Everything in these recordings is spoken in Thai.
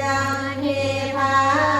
ยังเทพา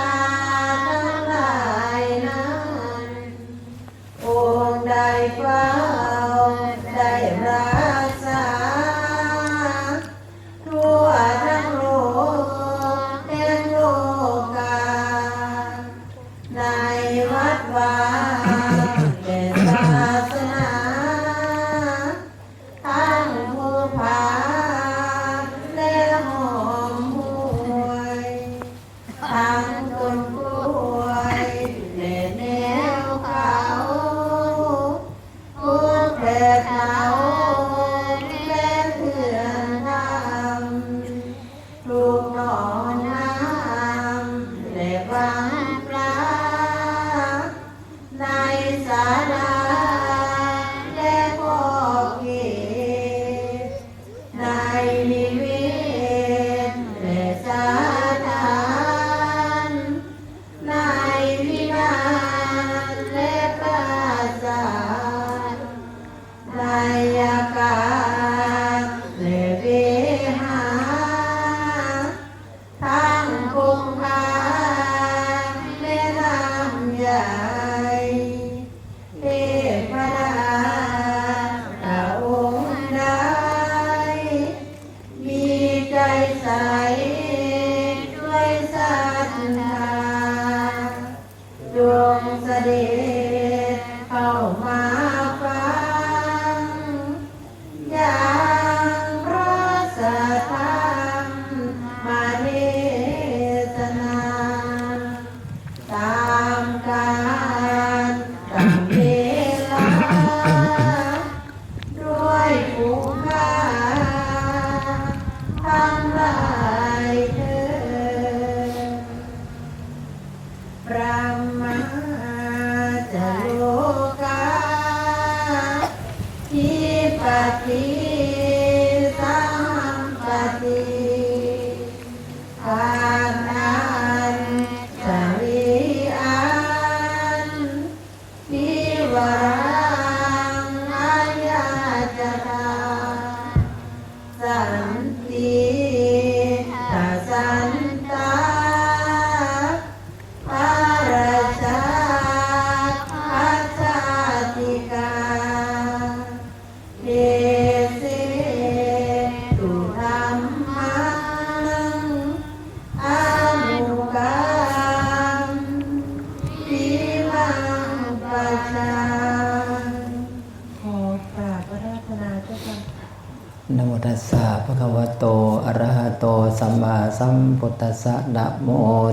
มาสัมพุทธัสสะนะโม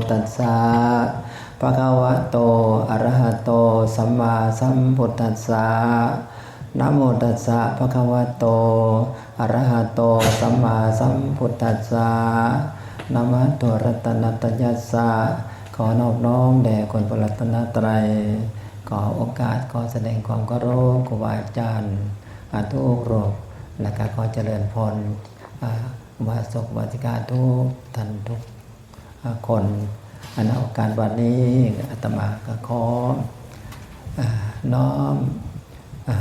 ตัสสะภะคะวะโตอะระหะโตสัมมาสัมพุทธัสสะนะโมตัสสะภะคะวะโตอะระหะโตสัมมาสัมพุทธัสสะนะมะโตรัตนัตยัสสะขอนอบน้อมแด่คุณพระรัตนตรัยขอโอกาสขอแสดงความเคารพครูบาอาจารย์อาทุกรูปแล้วก็ขอเจริญพร อ่าวาสกวาสิกาทุกท่านทุกคนอันโอกาสวันนี้อาตมาก็ขออน้อมอ่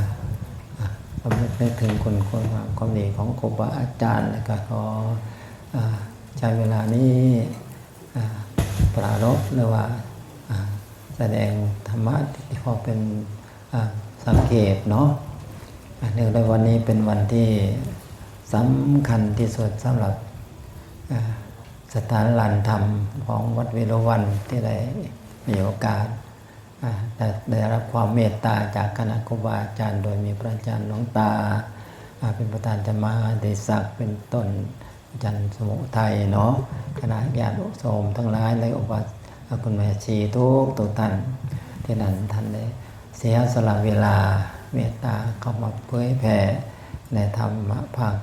อ่าสำนึกนึกถึงคุณคนความความดีของครูบาอาจารย์แล้วก็ขออใช้เวลานี้ปรารภหรือว่าแสดงธรรมะที่พอเป็นสังเกตเนาะอะเนื่องในวันนี้เป็นวันที่ สำคัญที่สุดสำหรับสถานลานธรรมของวัดเวรุวันที่ได้มีโอกาสได้รับความเมตตาจากคณะครูบาอาจารย์ โดยมีพระอาจารย์หลวงตา เป็นประธานจะมาเดศักดิ์เป็นต้นอาจารย์สมุทัยเนาะคณะญาติโสมทั้งหลายและอุปาคุณแม่ชีทุกทุกท่านที่นั้นท่านได้เสียสละเวลาเมตตาเข้ามาเผยแผ่ในธรรมภาค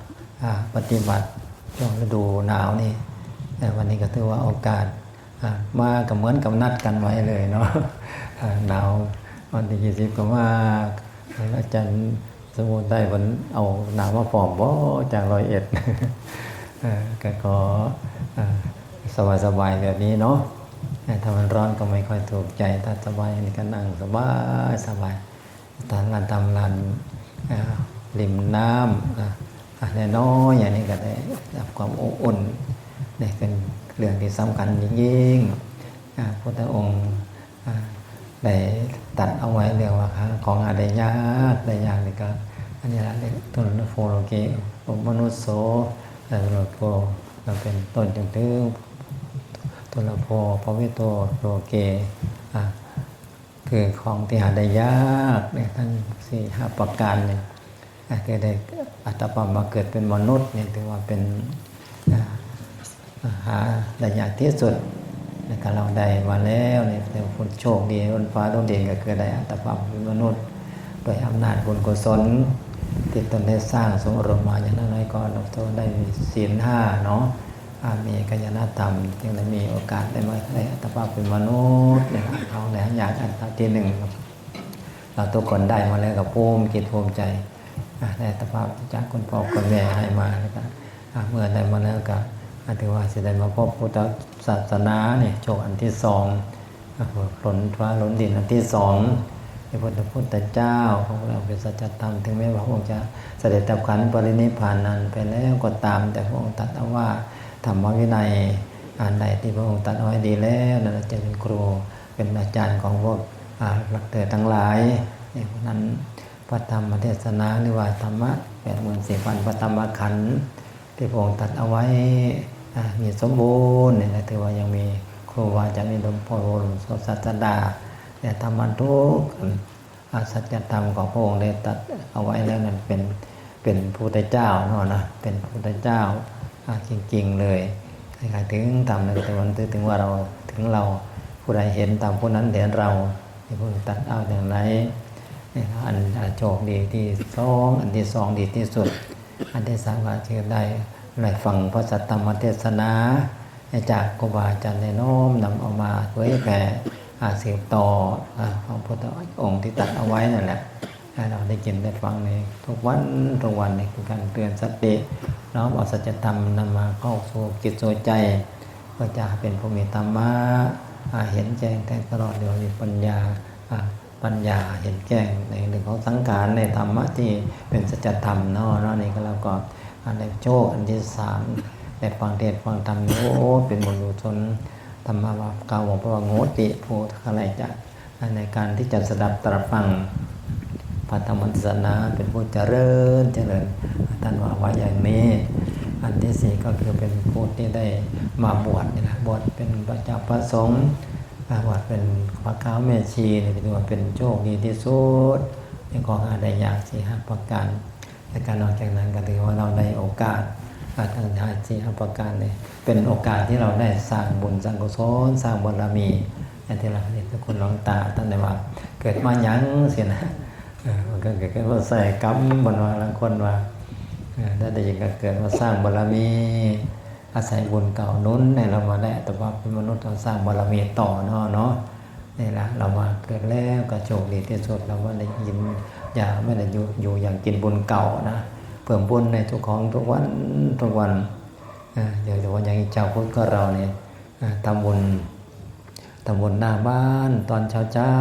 ปฏิบัติช่วงฤดูหนาวนี่แต่วันนี้ก็ถือว่าโอกาสมากับเหมือนกับนัดกันไว้เลยเนาะหนาววันที่ยี่สิบก็มาอาจารย์สมุนได้วันเอาหนาวมาฟอมบ่จากร้อยเอ็ดก็ขอสบายสบายๆแบบนี้เนาะถ้ามันร้อนก็ไม่ค่อยถูกใจ ถ้าสบายนี่ก็นั่งสบายสบายตานลานตำลานริมน้ำ อะอะน้อยอย่างนี้ก็ได้รับความอบอุ่นได้เป็นเรื่องที่สำคัญยิ่งๆพระพุทธองค์ได้ตัดเอาไว้เรียกว่า ของหาได้ยากได้ยากนี่ก็อันนี้ละเรียกตุลโฟโลเกอมนุสโสแต่โลโกมันเป็นต้นจึงถึงตุลโพพระวิโตโลเกอคือของที่หาได้ยากเนี่ยทั้งสี่ห้าประการเนี่ย อ่าคือได้อัตภาพมาเกิดเป็นมนุษย์เนี่ยถือว่าเป็นหาได้ยากที่สุดนะครับเราได้มาแล้วเนี่ยแต่คนโชคดีบนฟ้าดวงเด่นก็คือได้อัตภาพเป็นมนุษย์ โดยอำนาจบุญกุศลที่ตนได้สร้างสมรมมาอย่างน้อยก็เราต้องได้ศีลห้าเนาะอามีกัญญาธรรมจึงได้มีโอกาสได้มาได้อัตภาพเป็นมนุษย์เนี่ยเขาแหละอยากอันที่หนึ่งเราทุกคนได้มาแล้วกับภูมิกิจภูมิใจ อ่าได้ตภาพจากคนพ่อคนแม่ให้มาแล้วก็เมื่อได้มาแล้วก็อาถือว่าสิได้มาพบพุทธศาสนาเนี่ยโชคอันที่สองหล่นฟ้าหล่นดินอันที่สองในพระพุทธเจ้าของเราเป็นสัจธรรมถึงแม้ว่าพระองค์จะเสด็จดับขันธ์ปรินิพานนั้นไปแล้วก็ตาม แต่พระองค์ตรัสเอาว่าธรรมวินัยอ่านใดที่พระองค์ตรัสเอาไว้ดีแล้วนั่นจะเป็นครูเป็นอาจารย์ของพวกหลักเตอทั้งหลายเนี่ยเพราะนั้น พระธรรมเทศนาหรือว่าธรรมะแปดหมื่นสี่พันพระธรรมขันธ์ที่พระองค์ตัดเอาไว้มีสมบูรณ์เนี่ยนะถือว่ายังมีครูบาอาจารย์มีหลวงพ่อหลวงพ่อศาสดาเนี่ยธรรมทุกอาสัจธรรมของพระองค์ได้ตัดเอาไว้แล้วนั่นเป็นเป็นพระพุทธเจ้าเนาะนะเป็นพระพุทธเจ้าจริงๆเลยใครถึงทำในแต่วันถึงว่าเราถึงเราผู้ใดเห็นตามผู้นั้นเห็นเราที่พระองค์ตัดเอาอย่างไร อันโชคดีที่สองอันที่สองดีที่สุด อันที่สามก็คือได้ได้ฟังพระสัทธรรมเทศนาจากครูบาอาจารย์ในน้อมนำเอามาเผยแผ่อาสืบต่อของพระองค์ที่ตัดเอาไว้นั่นแหละเราได้ยินได้ฟังในทุกวันทุกวันนี่คือการเตือนสติน้อมเอาสัจธรรมนำมาเข้าสู่จิตสู่ใจ ก็จะเป็นผู้มีธรรมะเห็นแจ้งแทงตลอดเดี๋ยวมีปัญญา ปัญญาเห็นแจ้งในเรื่องของสังขารในธรรมะที่เป็นสัจธรรมเนาะเนาะนี่ก็แล้วก็อันในโชคอันที่สามในฟังเทศฟังธรรมโอ้เป็นบุญกุศลธรรมะว่าเก่าบอกว่าโงติโพธอะไรจะในการที่จะสดับตรับฟังพระธรรมเทศนาเป็นผู้เจริญเจริญท่านว่าไว้อย่างนี้อันที่สี่ก็คือเป็นผู้ที่ได้มาบวชนี่นะบวชเป็นพระเจ้าพระสงฆ์ อ่าบวชเป็นพระข้าวแม่ชีนี่ถือว่าเป็นโชคดีที่สุดในของอาได้ยากสี่ห้าประการในการนอกจากนั้นก็ถือว่าเราได้โอกาสอาทั้งห้าสี่ห้าประการเลยเป็นโอกาสที่เราได้สร้างบุญสร้างกุศลสร้างบารมีอย่างที่เราเห็นทุกคนหลวงตาท่านได้ว่า เกิดมาหยังเสียนะเออมันก็เกิดขึ้นว่าใส่กรรมบนว่าบางคนว่าเออถ้าได้ยินก็เกิดมาสร้างบารมี อาศัยบุญเก่านุนในเรามาได้แต่ว่าเป็นมนุษย์เราสร้างบารมีต่อเนาะเนาะนี่ละเรามาเกิดแล้วก็โชคดีที่สุดเราว่าได้ยินอย่าไม่ได้อยู่อยู่อย่างกินบุญเก่านะเพิ่มบุญในทุกของทุกวันทุกวันอยวเดี๋ยววันอย่างเจ้าพุทธก็เราเนี่ยทำบุญตำบลหน้าบ้านตอนเช้าเช้า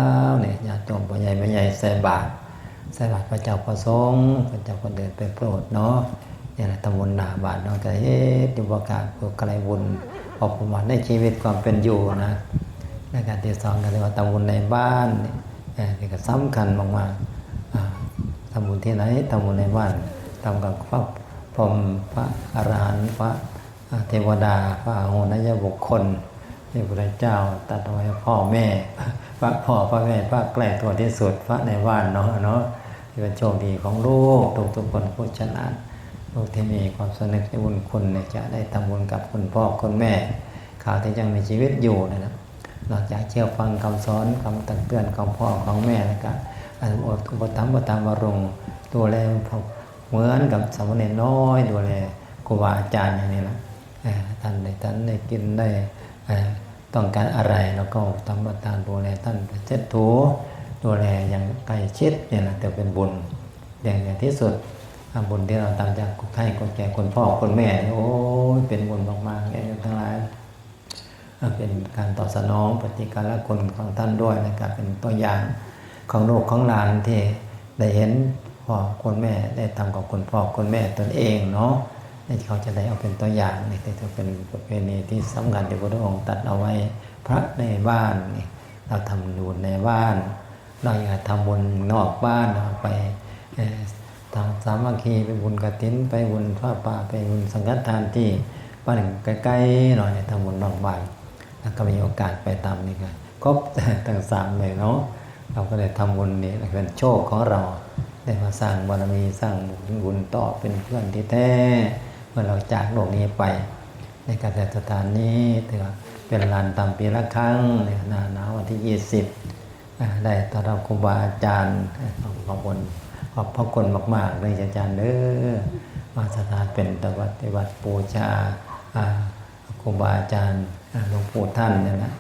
เนี่ยญาติโยมพ่อใหญ่แม่ใหญ่ใส่บาตรใส่บาตรพระเจ้าประสงค์พระเจ้าก็เดินไปโปรดเนาะ นี่ยแหละตำบลหน้าบ้านเนาะก็เฮ็ดอยู่ประกาศพื่อไกลบุญออกมาในชีวิตความเป็นอยู่นะในการที่สองก็เรียกว่าตำบลในบ้านเนี่ยเออนี่ก็สำคัญมากๆอ่าตำบลที่ไหนตำบลในบ้านทำกับพระพรหมพระอรหันต์พระเทวดาพระโหนยบุคคลที่พระเจ้าตัดไว้พ่อแม่พระพ่อพระแม่พระใกล้ตัวที่สุดพระในบ้านเนาะเนาะที่เป็นโชคดีของลูกทุกทุกๆคนผู้ฉลา ดลูกที่มีความสนึกในบุญคุณเนี่ยจะได้ทำบุญกับคุณพ่อคุณแม่ข่าวที่ยังมีชีวิตอยู่นะครับนอกจากเชื่อฟังคำสอนคำตักเตือนของพ่อของแม่แล้วก็อันอดอุปถัมภ์อุปตามวรงค์ดูแลเหมือนกับสามเณรน้อยดูแลครูบาอาจารย์อย่างนี้นะท่านได้ท่านได้กินได้ต้องการอะไรแล้วก็ทำประทานดูแลท่านเช็ดถูดูแลอย่างใกล้ชิดเนี่ยนะแต่เป็นบุญอย่างที่สุด บุญที่เราทำจากให้คนแก่คนพ่อคนแม่ โอ้ยเป็นบุญมากๆอย่างทั้งหลายเป็นการตอบสนองปฏิการละคุณของท่านด้วยนะครับเป็นตัวอย่างของลูกของหลานที่ได้เห็นพ่อคนแม่ได้ทำกับคนพ่อคนแม่ตนเองเนาะนี่เขาจะได้เอาเป็นตัวอย่างนี่จะเป็นประเพณีที่สำคัญที่พระองค์ตัดเอาไว้พระในบ้านนี่เราทำบุญในบ้าน เราอยากทำบุญนอกบ้านเราไป เอ่อทำสามัคคีไปบุญกฐินไปบุญพระป่าไปบุญสังฆทานที่บ้านใกล้ๆหน่อยเนี่ยทำบุญนอกบ้านแล้วก็มีโอกาสไปตามนี่กันครบทั้งสามเลยเนาะเราก็เลยทำบุญนี่เป็นโชคของเราได้มาสร้างบารมีสร้างบุญต่อเป็นเพื่อนที่แท้เมื่อเราจากโลกนี้ไป ในการจัดสถานนี้ถือว่าเป็นลานตามปีละครั้งในหน้าหนาววันที่ 20อ่าได้ต้อนรับครูบาอาจารย์ขอบขอบคุณ อบพระคุณมาก ๆ เลยอาจารย์เด้อมาสถานเป็นตวัดปฏิบัติปูชาอาครูบาอาจารย์หลวงปู่ท่านเนี่ยนะ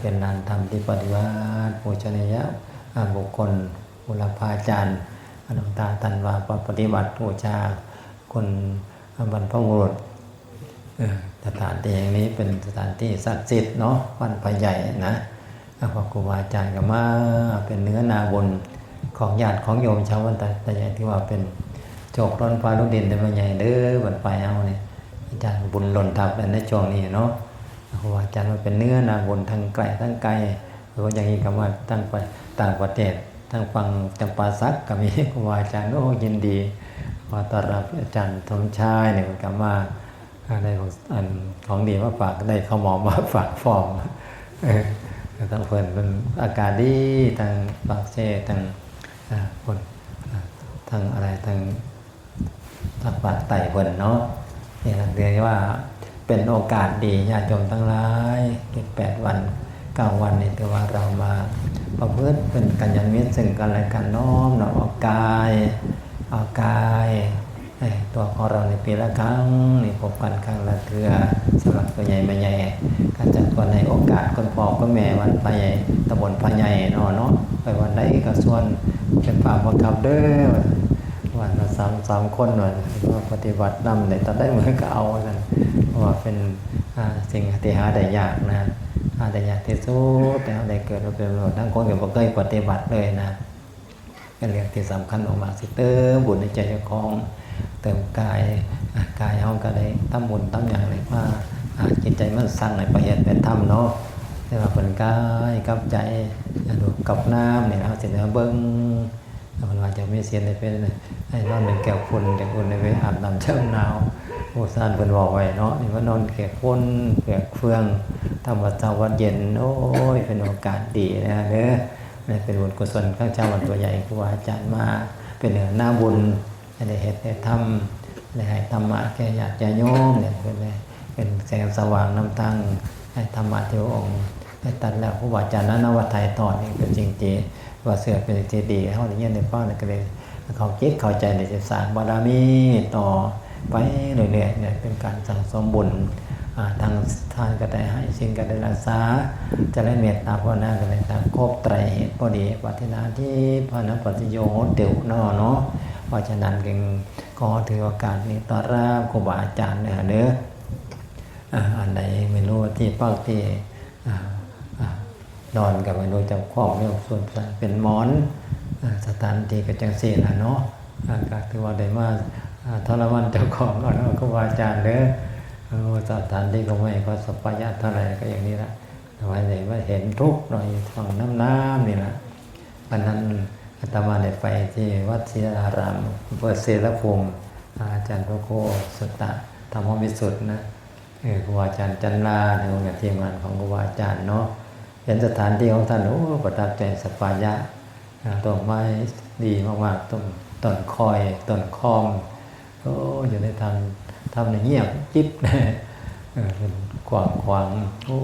เป็นลานธรรมที่ปฏิบัติปูชนียะอ่าบุคคลบุรพาจารย์อนุตาตันวาปฏิบัติปูชาคนบรรพบุรุษสถานที่แห่งนี้เป็นสถานที่ศักดิ์สิทธิ์เนาะวันพระใหญ่นะพระครูบาอาจารย์ก็มาเป็นเนื้อนาบุญ ของญาติของโยมชาววันตะตะใหญ่ที่ว่าเป็นโจกร้อนฟ้าลูกดินแต่พระใหญ่เด้อวันไปเอาเนี่ยอาจารย์บุญหล่นทับในช่วงนี้เนาะครูบาอาจารย์มาเป็นเนื้อนาบุญทั้งไกลทั้งไกลหรือว่าอย่างนี้ก็ว่าตั้งไปต่างประเทศทั้งฟังจำปาสักก็มีครูบาอาจารย์โอ้ยินดีมาต้อนรับอาจารย์ธงชัยเนี่ยก็มาอ่าได้ของอันของดีมาฝากได้ข้าวหมอมาฝากฟอร์มเต่ทั้งเพิ่นเป็นอากาศดีทางปากเซ่ทาง คนทางอะไรทางตักบากไต่บนเนาะนี่นะเรียกว่าเป็นโอกาสดีญาติโยมทั้งหลายเก็บแปดวันเก้าวันนี่ถือว่าเรามาประพฤติเป็นกัญญาณมิตรซึ่งกันและกันน้อมนำเอากาย เอากาย ตัวของเราในปีละครั้งนี่พบกันครั้งละเทือสำหรับตัวใหญ่ไม่ใหญ่การจัดตัวในโอกาสคนพ่อคนแม่วันพระใหญ่ตำบลพระใหญ่เนาะเนาะไปวันใดก็ส่วนเป็นฝ่าบังคับเด้อวันละสามสามคนหน่อยว่าปฏิบัตินำในตอนได้เหมือนก็เอากันเพราว่าเป็นสิ่งที่หาได้ยากนะหาได้ยากที่สุดแต่เอาได้เกิดมาเป็นมนุษย์ทั้งคนก็บ่เคยปฏิบัติเลยนะเป็นเรื่องที่สำคัญออกมาสิเติมบุญในใจเจ้าของ เติมกายกายเฮาก็ได้ทำบุญทำอย่างไรว่าจิตใจมันสั่งในประเหตุเป็นธรรมเนาะแต่ว่าเป็นกายกับใจดูกับน้ำเนี่ยเอาเสร็จแล้วเบิ้งแล้วมันว่าจะไม่เสียในเป็นให้นอนเป็นแก้วคุณแต่คุณในเวอาบน้ำเช้าหนาวโอ้ซานเป็นบอกไว้เนาะว่านอนแก่คนแก่เฟืองทำวัดเช้าวัดเย็นโอ้ยเป็นโอกาสดีนะเด้อเป็นบุญกุศลข้างเจ้าวันตัวใหญ่ครูบาอาจารย์มาเป็นเหนือหน้าบุญ ได้เหตุได้ทำได้ให้ธรรมะแก่ญาติญาติโยมเนี่ยเป็นไเป็นแสงสว่างน้ำตั้งให้ธรรมะเที่พระองค์ได้ตัดแล้วครูบาอาจารย์นั้นนวัตไทยตอนนี้เป็นจริงจีว่าเสือเป็นจริงดีเขาอย่างเงี้ยในป้าเนี่ยก็เลยเขาคิดเข้าใจในจะสร้างบารมีต่อไปเรื่อยๆเนี่ยเป็นการสั่งสมบุญทางทานก็ได้ให้สิ่งก็ได้รักษา จะได้เมตตาภาวนาก็ได้ตามครบไตรเหตุพอดีปฏินาที่พระนปฏิโยโหติวนาะเนาะ ราะฉะนั้นจึงขอถือโอกาสนี้ต้อนรับครูบาอาจารย์เด้อเด้ออ่าอันไม่รู้ที่ปักที่นอนกับไม่รู้จะครอบเรื่องส่วนสัตว์เป็นหมอนสถานที่ก็จังสี่ละเนาะอาก็ถือว่าได้มาทรมานเจ้าของเอนาะครูบาอาจารย์เด้อสถานที่ก็ไม่ก็สปายะเท่าไหร่ก็อย่างนี้ละแต่ว่าไหนว่าเห็นทุกข์หน่อยฝั่งน้ำน้ำนี่แหละวันนั้น อาตมาได้ไปที่วัดศรีรารามเปิดเสรภูมิอาจารย์พระโคสุตตะธรรมวิสุทธ์นะเออครูอาจารย์จันลาในองค์ทีมงานของครูอาจารย์เนาะเห็นสถานที่ของท่านโอ้ประทับใจสปายะต้นไม้ดีมากๆต้นต้นคอยต้นคอมโอ้อยู่ในทางทำในเงียบจิ๊บเออเป็นกว้างขวางโอ้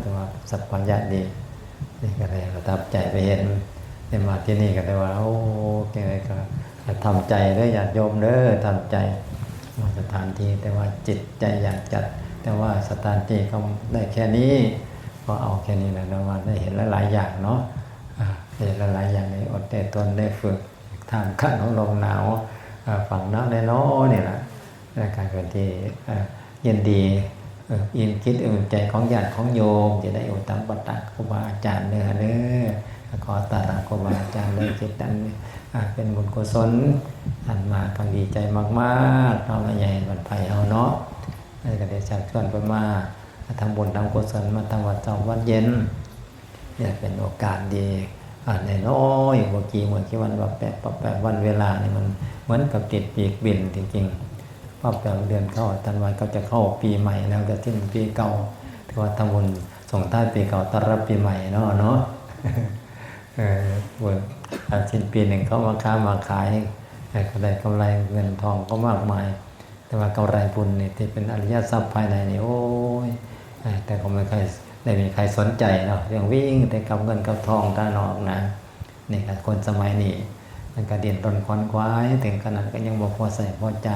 แต่ว่าสัพพัญญะดีนี่ก็เลยประทับใจไปเห็น ได้มาที่นี่ก็ได้ว่า โอ้แกก็ทำใจเด้อญาติโยมเด้อทำใจมาสถานที่แต่ว่าจิตใจอยากจัด แต่ว่าสถานที่ก็ได้แค่นี้ก็เอาแค่นี้แหละนะว่าได้เห็นหลายๆอย่างเนาะอ่าได้เห็นหลายๆอย่างในอดแต่ตนได้ฝึกทานขั้นของลมหนาวฝั่งน้ำในน้อยนี่แหละการเป็นที่ยินดีอินคิดอุ่นใจของญาติของโยมจะได้อุตตมปตะครูบาอาจารย์เนื้อเนื้อ ขอตาราครูบาอาจารย์เลยจิตนั้นเป็นบุญกุศลอันมาพังดีใจมากๆเนาะมาใหญ่วันไผ่เอาเนาะนี่ก็ได้ชักชวนเพิ่นมาทำบุญทำกุศลมาทำวัดเจ้าวัดเย็นเนี่ยเป็นโอกาสดีอ่าในน้อยเมื่อกี้เมื่อกี้วันว่าแปะแปะวันเวลานี่มันเหมือนกับติดปีกบินจริงๆพอแปลเดือนเข้าธันวาก็จะเข้าปีใหม่แล้วจะสิ้นปีเก่าถือว่าทำบุญส่งท้ายปีเก่าต้อนรับปีใหม่เนาะเนาะ เออเวิร์กสิ้นปีหนึ่งเขามาค้ามาขายก็ได้กำไรเงินทองก็มากมาย แต่ว่ากำไรบุญเนี่ยที่เป็นอริยทรัพย์ภายในนี่โอ้ยแต่ก็ไม่เคยได้มีใครสนใจเนาะเรื่องวิ่งแต่กับเงินกับทองด้านนอกนะนี่ก็คนสมัยนี้มันก็เด่นรนควนควาย ถึงขนาดก็ยังบอกพอใส่พอใจ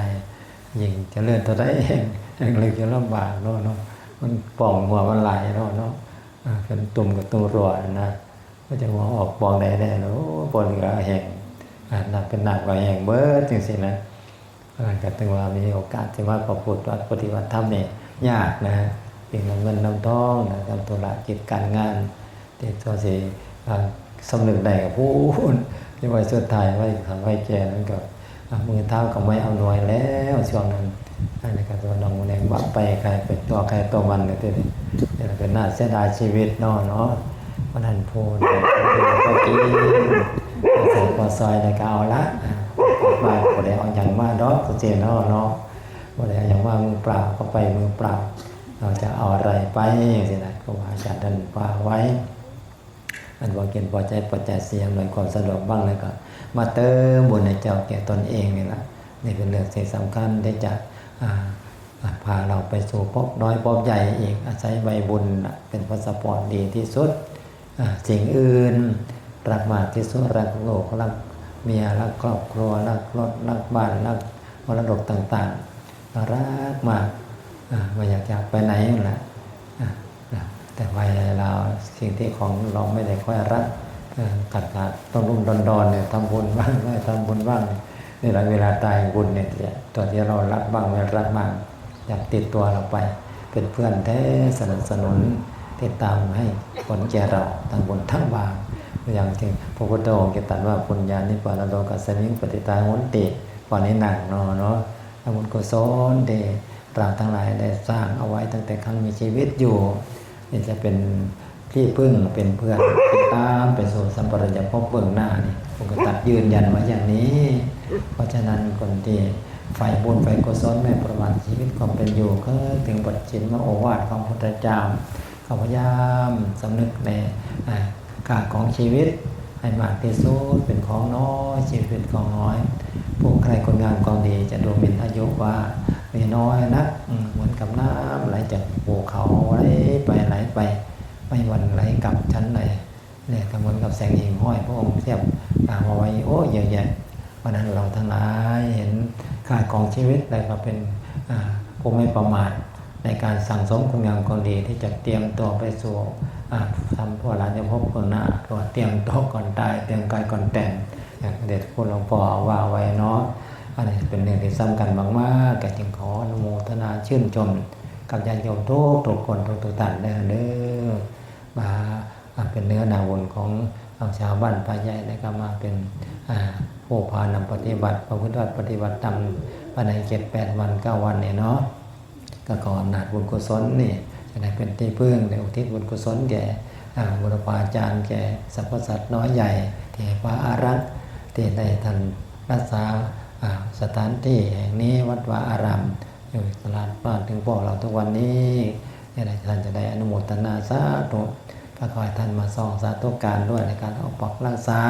ยิงจะเลื่อนตัวได้เองยังเลยจะลำบากเนาะเนาะมันป่องหัวมันไหลเนาะเนาะเป็นตุ่มกับตัวรัวนะ ก็จะว่าออกปองได้ได้เนาะปนก็แห้งอ่าหนักเป็นหนักกว่าแห้งเบิดจริงๆนะอ่าก็ถึงว่ามีโอกาสที่ว่าประพุทธวัดปฏิบัติธรรมเนี่ยยากนะเป็นเงินนำทองนะทำธุรกิจการงานที่ตัวสิสำนึกได้กับผู้ที่ไว้สุดท้ายไว้ทำไว้แกนั่นก็อะมือเท้าก็ไม่เอาหน่วยแล้วช่วงนั้นอันนี้ก็ตัวน้องแดงบักไปใครเป็นตัวใครตัวมันเลยทีนี้นี่เราเป็นน่าเสียดายชีวิตเนาะเนาะ วันนั้นพูดก็กินใส่ปอซอยในก็เอาละมาบ่ได้เอาอย่างมาดอกก็เจนเนาะเนาะบ่ได้เอาอย่างมามือเปล่าก็ไปมือเปล่าเราจะเอาอะไรไปสินะก็ว่าอาจารย์ท่านว่าไว้ อันว่าเกินพอใจพอใจเสียงหน่อยความสะดวกบ้างเลยก็มาเติมบุญในเจ้าแก่ตนเองนี่แหละนี่เป็นเรื่องสิ่สำคัญที่จะพาเราไปสู่พบน้อยพบใหญ่อีกอาศัยใบบุญเป็นพาสปอร์ตดีที่สุด สิ่งอื่น รักมากที่สุดรักโลกรักเมียรักครอบครัวรักรถรักบ้านรักมรดกต่างๆเรารักมากอ่าไม่อยากจะไปไหนนั่นแหละแต่วัยเราสิ่งที่ของเราไม่ได้ค่อยรักกัดกัดต้องรุ่มดอนดนๆเนี่ยทำบุญบ้างไม่ทำบุญบ้างนี่แหละเวลาตายบุญเนี่ยจะตัวที่เรารักบ้างไม่รักบ้างอยากติดตัวเราไป เป็นเพื่อนแท้สนับสนุนติ ดตามให้ผลแก่เราทั้งบุญทั้งบางอย่างที่พระพุทธองค์ตรัสว่าปุญญานิปาลโดกัสสมิงปฏิตาหุนติปานิหนังเนาะเนาะทำบุญกุศลเดเราทั้งหลายได้สร้างเอาไว้ตั้งแต่ครั้งมีชีวิตอยู่นี่จะเป็นที่พึ่งเป็นเพื่อนเป็นตามไปสู่สัมปรายภพเบื้องหน้านี่ผมก็ตัดยืนยันไว้อย่างนี้ เพราะฉะนั้นคนที่ไฟบุญไฟกุศลไม่ประมาทชีวิตความเป็นอยู่ก็ถึงบทชินมโอวาทของพุทธเจ้า ข้าพยายามสำนึกในอ่ากาของชีวิตให้มากที่สุดเป็นของน้อยชีวิตเป็นของน้อยผู้ใครคนงานกองดีจะดูหมิ่นอายุว่ามีน้อยนักเหมือนกับน้ำไหลจากภูเขาไหลไปไหลไป ไม่วันไหลกลับชั้นไหนเนี่ยก็เหมือนกับแสงหิ่งห้อยพระองค์เทียบตามเอาไว้โอ้เยอะแยะเพราะนั้นเราทั้งหลายเห็นค่าของชีวิตแล้วก็เป็นผู้ไม่ประมาท ในการสั่งสมคุณงามความดีที่จะเตรียมตัวไปสู่ทำพวกเราจะพบคนหน้าตัวเตรียมตัวก่อนตายเตรียมกายก่อนแต่งเด็ดคุณหลวงพ่อว่าไว้เนาะอันนี้เป็นเรื่องที่สำคัญมากๆก็จึงขออนุโมทนาชื่นชม กับญาติโยมทุกทุกคนทุกทุกท่านเด้อเด้อมาเป็นเนื้อนาบุญของชาวบ้านป่าใหญ่แล้ก็มาเป็นผู้พานำปฏิบัติพระพุทธวัตรปฏิบัติธรรมภายในเจ็ดแปดวันเก้าวันเนี่ยเนาะ ก็ขออนาจบุญกุศลนี่จะได้เป็นที่พึ่งในอุทิศบุญกุศลแก่บุรพาจารย์แก่สรรพสัตว์น้อยใหญ่ที่พระอารักษ์ที่ได้ท่านรักษาสถานที่แห่งนี้วัดวาอารามอยู่ตลาดบ้านถึงพวกเราทุกวันนี้เนี่ยท่านจะได้อนุโมทนาสาธุพระขอให้ท่านมาส่องสาธุการด้วยในการออกปอกรักษา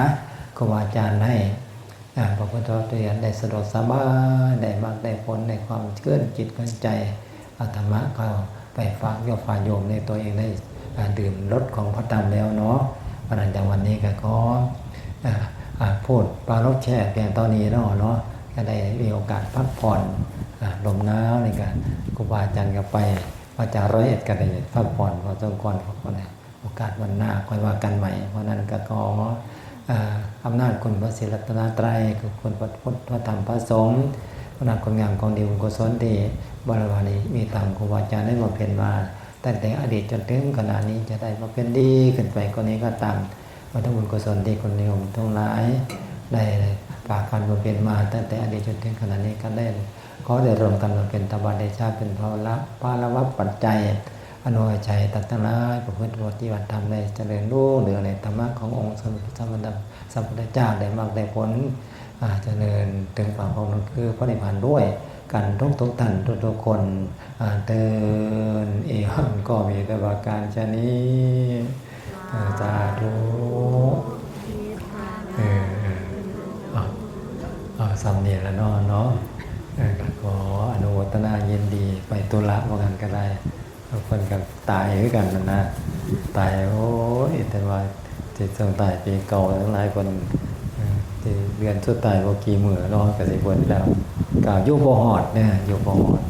ครูอาจารย์ให้อ่าพระพุทธเจ้าได้สะดวกสบายได้มากได้ผลในความเกินจิตเกินใจ อาตมะก็ไปฝากโยมฝาโยมในตัวเองได้ดื่มรสของพระธรรมแล้วเนาะวันนั้นจากวันนี้ก็ขอพูดปรารบแช่เพียงตอนนี้เนาะเนาะก็ได้มีโอกาสพักผ่อนลมหนาวในกันครูบาอาจารย์ก็ไปมาจากร้อยเอ็ดก็ได้พักผ่อนพอสมควรพักผ่อนเนี่ยโอกาสวันหน้าค่อยว่ากันใหม่เพราะนั้นก็ขออ่าอำนาจคุณพระศิรัตนตรัยคือคุณพระพุทธพระธรรมพระสงฆ์ พระนามคุณงามของดีบุญกุศลที่บารมีมีตามครูบาอาจารย์ได้มาเป็นมาตั้งแต่อดีตจนถึงขณะนี้จะได้มาเป็นดีขึ้นไปกว่านี้ก็ตามวัฒนบุญกุศลที่คนนิยมทั้งหลายได้ฝากการบำเพ็ญมา ตั้งแต่อดีตจนถึงขณะนี้ก็ได้ขอได้รวมกันมาเป็นตบะเดชาเป็นภาวละปาละวัปปัจจัยอนุชัยตัตตนายประพฤติปฏิบัติธรรมได้เจริญรุ่งเรืองในธรรมะขององค์สมเด็จพระสัมมาสัมพุทธเจ้าได้มากได้ผล อาเจะเริญถึงฝั่งของนั้นคือพระนิพพานด้วยกันทุกทุกๆท่านทุกทุกๆคนอ่าเดินเอหังก็มีแต่ว่าการชนี้อ่าสาธุเออเออเอาสำเนียงแล้วเนาะเนาะขออนุโมทนายินดีไปตุละว่ากันก็ได้คนกันตายด้วยกันนะตายโอ้ยแต่ว่าจิตส่งตายปีเก่าทั้งหลายคน เรียนสุดตายว่ากี่มือร้อยกับสิบวันแล้วกล่าวยุบหอดเนี่ยอยุบหอด